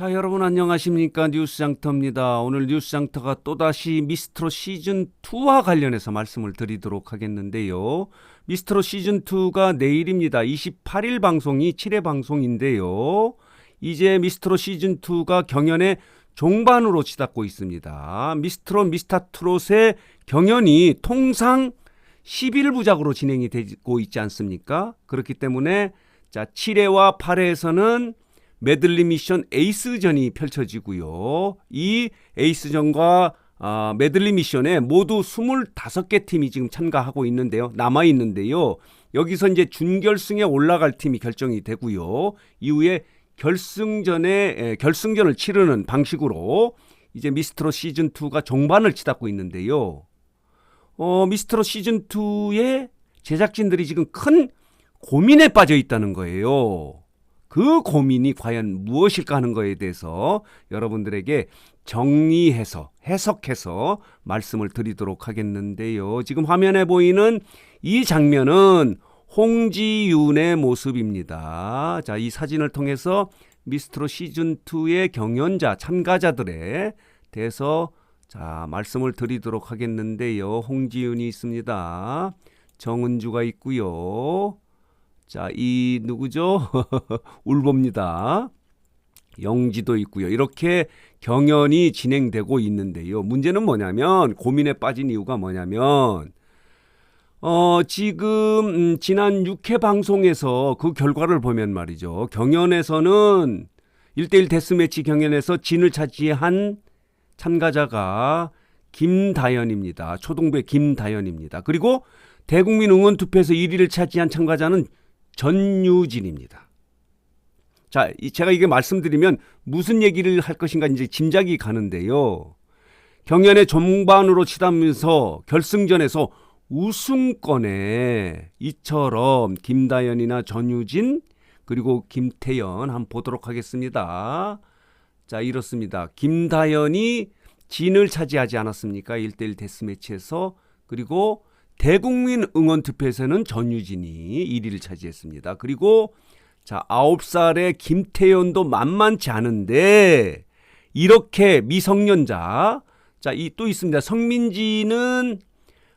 자, 여러분 안녕하십니까? 뉴스장터입니다. 오늘 뉴스장터가 또다시 미스트로 시즌 2와 관련해서 말씀을 드리도록 하겠는데요. 미스트로 시즌 2가 내일입니다. 28일 방송이 7회 방송인데요. 이제 미스트로 시즌 2가 경연의 종반으로 치닫고 있습니다. 미스트로 미스타트롯의 경연이 통상 11부작으로 진행이 되고 있지 않습니까? 그렇기 때문에 자, 7회와 8회에서는 메들리 미션 에이스전이 펼쳐지고요. 이 에이스전과 아, 메들리 미션에 모두 25개 팀이 지금 참가하고 있는데요. 남아 있는데요. 여기서 이제 준결승에 올라갈 팀이 결정이 되고요. 이후에 결승전에 에, 결승전을 치르는 방식으로 이제 미스트로 시즌 2가 종반을 치닫고 있는데요. 어, 미스트로 시즌 2의 제작진들이 지금 큰 고민에 빠져 있다는 거예요. 그 고민이 과연 무엇일까 하는 거에 대해서 여러분들에게 정리해서 해석해서 말씀을 드리도록 하겠는데요. 지금 화면에 보이는 이 장면은 홍지윤의 모습입니다. 자, 이 사진을 통해서 미스트로 시즌 2의 경연자 참가자들에 대해서 자, 말씀을 드리도록 하겠는데요. 홍지윤이 있습니다. 정은주가 있고요. 자, 이 누구죠? 울보입니다. 영지도 있고요. 이렇게 경연이 진행되고 있는데요. 문제는 뭐냐면 고민에 빠진 이유가 뭐냐면 어, 지금 음, 지난 6회 방송에서 그 결과를 보면 말이죠. 경연에서는 1대1 데스매치 경연에서 진을 차지한 참가자가 김다연입니다. 초동부의 김다연입니다. 그리고 대국민 응원 투표에서 1위를 차지한 참가자는 전유진입니다. 자, 이- 제가 이게 말씀드리면 무슨 얘기를 할 것인가 이제 짐작이 가는데요. 경연의 종반으로 치닫면서 결승전에서 우승권에 이처럼 김다연이나 전유진 그리고 김태연 한번 보도록 하겠습니다. 자, 이렇습니다. 김다연이 진을 차지하지 않았습니까? 1대1 데스매치에서 그리고 대국민 응원 투표에서는 전유진이 1위를 차지했습니다. 그리고 자, 9살의 김태연도 만만치 않은데 이렇게 미성년자 자, 이 또 있습니다. 성민지는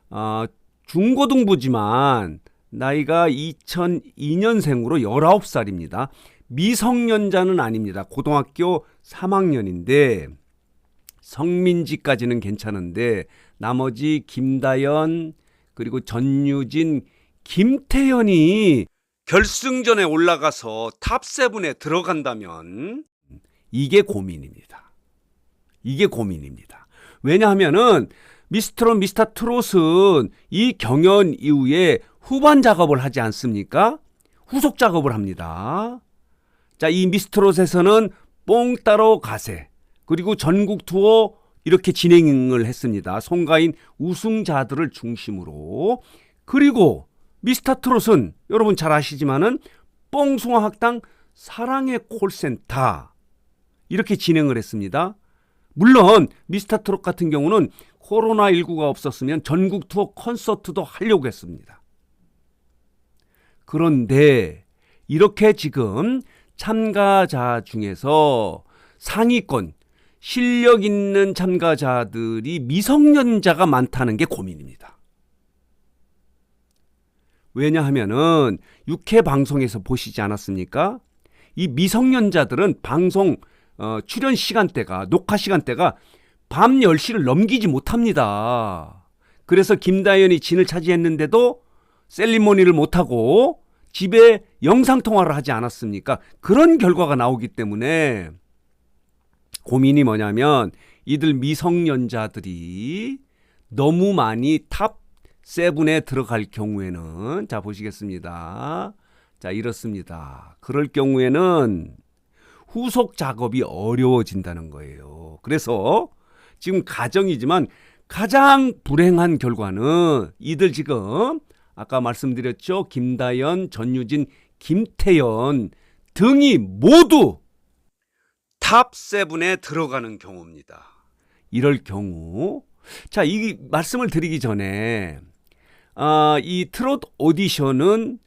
어, 중고등부지만 나이가 2002년생으로 19살입니다. 미성년자는 아닙니다. 고등학교 3학년인데 성민지까지는 괜찮은데 나머지 김다연 그리고 전유진, 김태현이 결승전에 올라가서 탑7에 들어간다면 이게 고민입니다. 이게 고민입니다. 왜냐하면은 미스트롯 미스터 트롯은 이 경연 이후에 후반 작업을 하지 않습니까? 후속 작업을 합니다. 자, 이 미스트롯에서는 뽕 따로 가세 그리고 전국 투어 이렇게 진행을 했습니다. 송가인 우승자들을 중심으로 그리고 미스터 트롯은 여러분 잘 아시지만은 뽕숭아 학당 사랑의 콜센터 이렇게 진행을 했습니다. 물론 미스터 트롯 같은 경우는 코로나19가 없었으면 전국 투어 콘서트도 하려고 했습니다. 그런데 이렇게 지금 참가자 중에서 상위권 실력 있는 참가자들이 미성년자가 많다는 게 고민입니다. 왜냐하면은 6회 방송에서 보시지 않았습니까? 이 미성년자들은 방송 어, 출연 시간대가 녹화 시간대가 밤 10시를 넘기지 못합니다. 그래서 김다연이 진을 차지했는데도 셀리모니를 못하고 집에 영상통화를 하지 않았습니까? 그런 결과가 나오기 때문에 고민이 뭐냐면 이들 미성년자들이 너무 많이 탑 7에 들어갈 경우에는 자 보시겠습니다. 자 이렇습니다. 그럴 경우에는 후속 작업이 어려워진다는 거예요. 그래서 지금 가정이지만 가장 불행한 결과는 이들 지금 아까 말씀드렸죠. 김다연, 전유진, 김태연 등이 모두 탑7에 들어가는 경우입니다. 이럴 경우 자, 이 말씀을 드리기 전에 아, 이 트롯 오디션은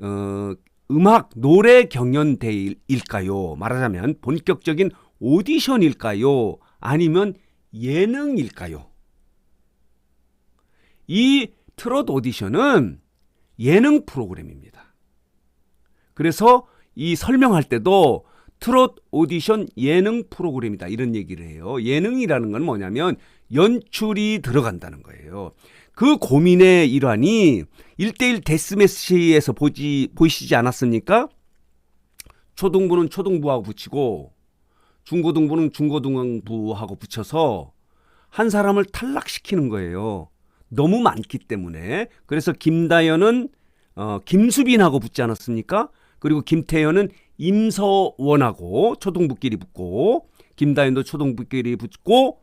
어, 음악 노래 경연대일까요? 말하자면 본격적인 오디션일까요? 아니면 예능일까요? 이 트롯 오디션은 예능 프로그램입니다. 그래서 이 설명할 때도 트롯 오디션 예능 프로그램이다 이런 얘기를 해요. 예능이라는 건 뭐냐면 연출이 들어간다는 거예요. 그 고민의 일환이 1대1 데스매치에서 보지 보이시지 않았습니까? 초등부는 초등부하고 붙이고 중고등부는 중고등부하고 붙여서 한 사람을 탈락시키는 거예요. 너무 많기 때문에. 그래서 김다연은 어, 김수빈하고 붙지 않았습니까? 그리고 김태현은 임서원하고 초등부끼리 붙고 김다연도 초등부끼리 붙고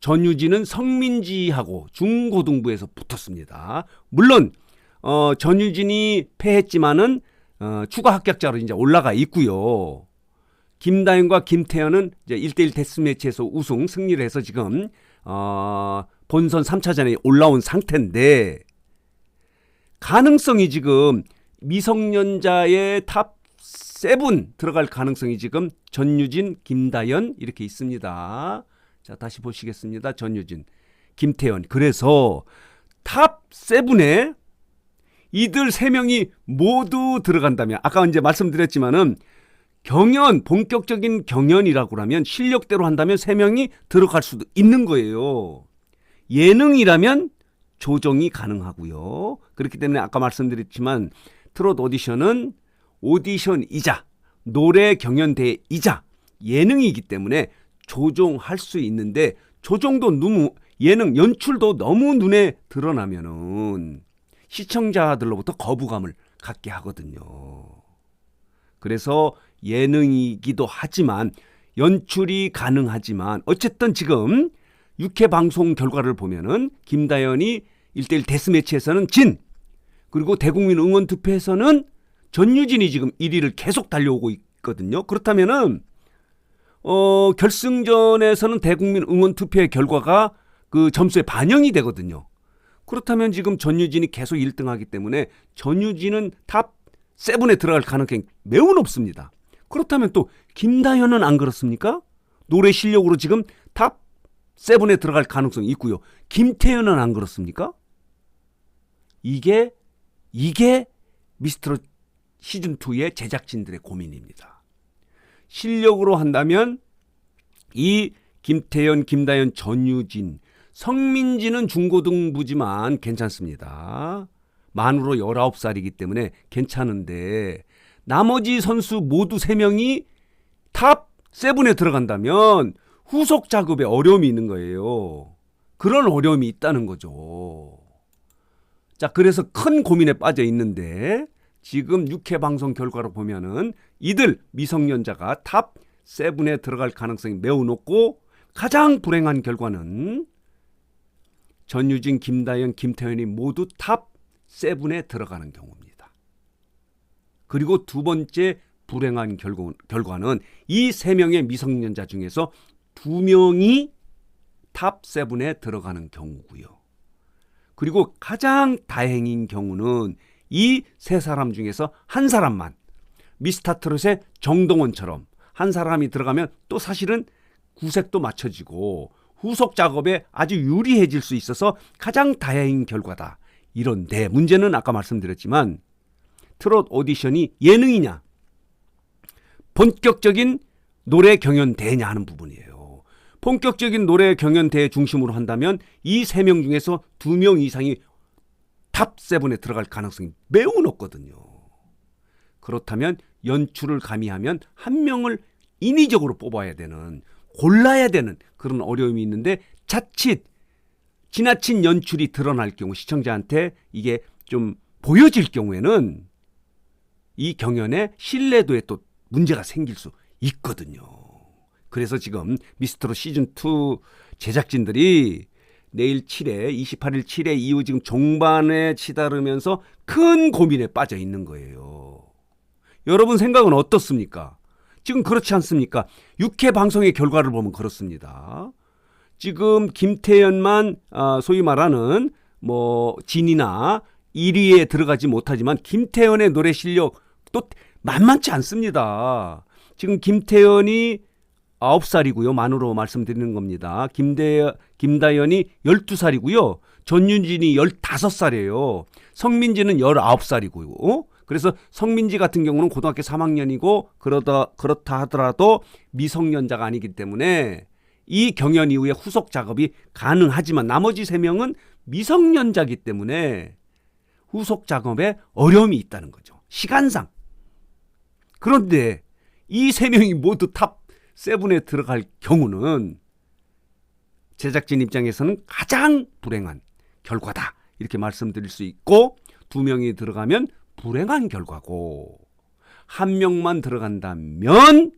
전유진은 성민지하고 중고등부에서 붙었습니다. 물론 어, 전유진이 패했지만은 어, 추가 합격자로 이제 올라가 있고요. 김다현과 김태현은 이제 1대1 데스 매치에서 우승 승리를 해서 지금 어, 본선 3차전에 올라온 상태인데 가능성이 지금 미성년자의 탑 7 들어갈 가능성이 지금 전유진, 김다연 이렇게 있습니다. 자, 다시 보시겠습니다. 전유진, 김태현. 그래서 탑 7에 이들 세 명이 모두 들어간다면 아까 이제 말씀드렸지만은 경연 본격적인 경연이라고 하면 실력대로 한다면 세 명이 들어갈 수도 있는 거예요. 예능이라면 조정이 가능하고요. 그렇기 때문에 아까 말씀드렸지만 트롯 오디션은 오디션이자 노래 경연대이자 예능이기 때문에 조종할 수 있는데 조정도 너무 예능 연출도 너무 눈에 드러나면은 시청자들로부터 거부감을 갖게 하거든요. 그래서 예능이기도 하지만 연출이 가능하지만 어쨌든 지금 육회 방송 결과를 보면은 김다연이 1대1 데스매치에서는 진 그리고 대국민 응원 투표에서는 전유진이 지금 1위를 계속 달려오고 있거든요. 그렇다면은 어 결승전에서는 대국민 응원 투표의 결과가 그 점수에 반영이 되거든요. 그렇다면 지금 전유진이 계속 1등하기 때문에 전유진은 탑 7에 들어갈 가능성이 매우 높습니다. 그렇다면 또 김다현은 안 그렇습니까? 노래 실력으로 지금 탑 7에 들어갈 가능성이 있고요. 김태현은 안 그렇습니까? 이게 이게 미스터 시즌 2의 제작진들의 고민입니다. 실력으로 한다면 이 김태현, 김다현, 전유진, 성민지는 중고등부지만 괜찮습니다. 만으로 19살이기 때문에 괜찮은데 나머지 선수 모두 3명이 탑 7에 들어간다면 후속 작업에 어려움이 있는 거예요. 그런 어려움이 있다는 거죠. 자, 그래서 큰 고민에 빠져 있는데 지금 6회 방송 결과로 보면은 이들 미성년자가 탑 7에 들어갈 가능성이 매우 높고 가장 불행한 결과는 전유진, 김다연, 김태현이 모두 탑 7에 들어가는 경우입니다. 그리고 두 번째 불행한 결과, 결과는 이 세 명의 미성년자 중에서 두 명이 탑 7에 들어가는 경우고요. 그리고 가장 다행인 경우는 이 세 사람 중에서 한 사람만 미스타트롯의 정동원처럼 한 사람이 들어가면 또 사실은 구색도 맞춰지고 후속 작업에 아주 유리해질 수 있어서 가장 다행인 결과다. 이런데 문제는 아까 말씀드렸지만 트롯 오디션이 예능이냐 본격적인 노래 경연대냐 하는 부분이에요. 본격적인 노래 경연대 중심으로 한다면 이 세 명 중에서 두 명 이상이 탑 세븐에 들어갈 가능성이 매우 높거든요. 그렇다면 연출을 가미하면 한 명을 인위적으로 뽑아야 되는 골라야 되는 그런 어려움이 있는데 자칫 지나친 연출이 드러날 경우 시청자한테 이게 좀 보여질 경우에는 이 경연의 신뢰도에 또 문제가 생길 수 있거든요. 그래서 지금 미스터로 시즌 2 제작진들이 내일 7회, 28일 7회 이후 지금 종반에 치다르면서 큰 고민에 빠져 있는 거예요. 여러분 생각은 어떻습니까? 지금 그렇지 않습니까? 6회 방송의 결과를 보면 그렇습니다. 지금 김태현만 아, 소위 말하는 뭐 진이나 1위에 들어가지 못하지만 김태현의 노래 실력 또 만만치 않습니다. 지금 김태현이 19살이고요. 만으로 말씀드리는 겁니다. 김대, 김다연이 12살이고요. 전윤진이 15살이에요. 성민지는 19살이고요. 어? 그래서 성민지 같은 경우는 고등학교 3학년이고 그러다 그렇다 하더라도 미성년자가 아니기 때문에 이 경연 이후에 후속 작업이 가능하지만 나머지 세 명은 미성년자기 때문에 후속 작업에 어려움이 있다는 거죠. 시간상. 그런데 이세 명이 모두 탑 세븐에 들어갈 경우는 제작진 입장에서는 가장 불행한 결과다. 이렇게 말씀드릴 수 있고 두 명이 들어가면 불행한 결과고 한 명만 들어간다면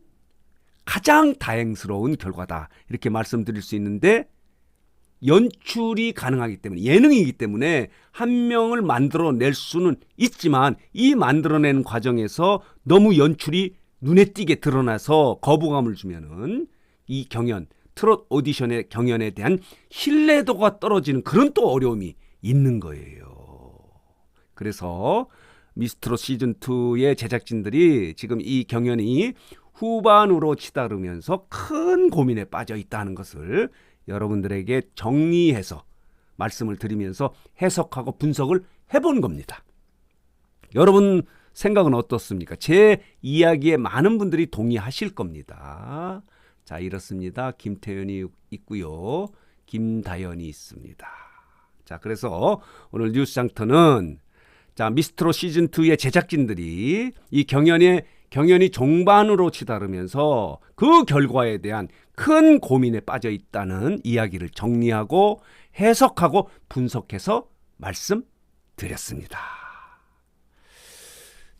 가장 다행스러운 결과다. 이렇게 말씀드릴 수 있는데 연출이 가능하기 때문에 예능이기 때문에 한 명을 만들어낼 수는 있지만 이 만들어내는 과정에서 너무 연출이 눈에 띄게 드러나서 거부감을 주면은 이 경연 트롯 오디션의 경연에 대한 신뢰도가 떨어지는 그런 또 어려움이 있는 거예요. 그래서 미스트롯 시즌 2의 제작진들이 지금 이 경연이 후반으로 치다르면서 큰 고민에 빠져 있다는 것을 여러분들에게 정리해서 말씀을 드리면서 해석하고 분석을 해본 겁니다. 여러분 생각은 어떻습니까? 제 이야기에 많은 분들이 동의하실 겁니다. 자, 이렇습니다. 김태현이 있고요. 김다연이 있습니다. 자, 그래서 오늘 뉴스 장터는 자, 미스트로 시즌 2의 제작진들이 이 경연에 경연이 종반으로 치다르면서 그 결과에 대한 큰 고민에 빠져 있다는 이야기를 정리하고 해석하고 분석해서 말씀드렸습니다.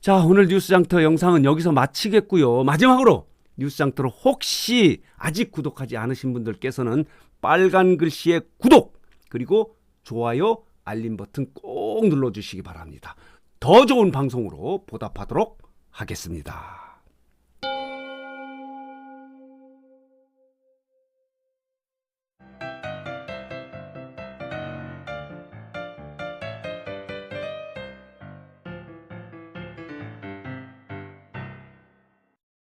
자, 오늘 뉴스장터 영상은 여기서 마치겠고요. 마지막으로 뉴스장터로 혹시 아직 구독하지 않으신 분들께서는 빨간 글씨의 구독 그리고 좋아요 알림 버튼 꼭 눌러주시기 바랍니다. 더 좋은 방송으로 보답하도록 하겠습니다.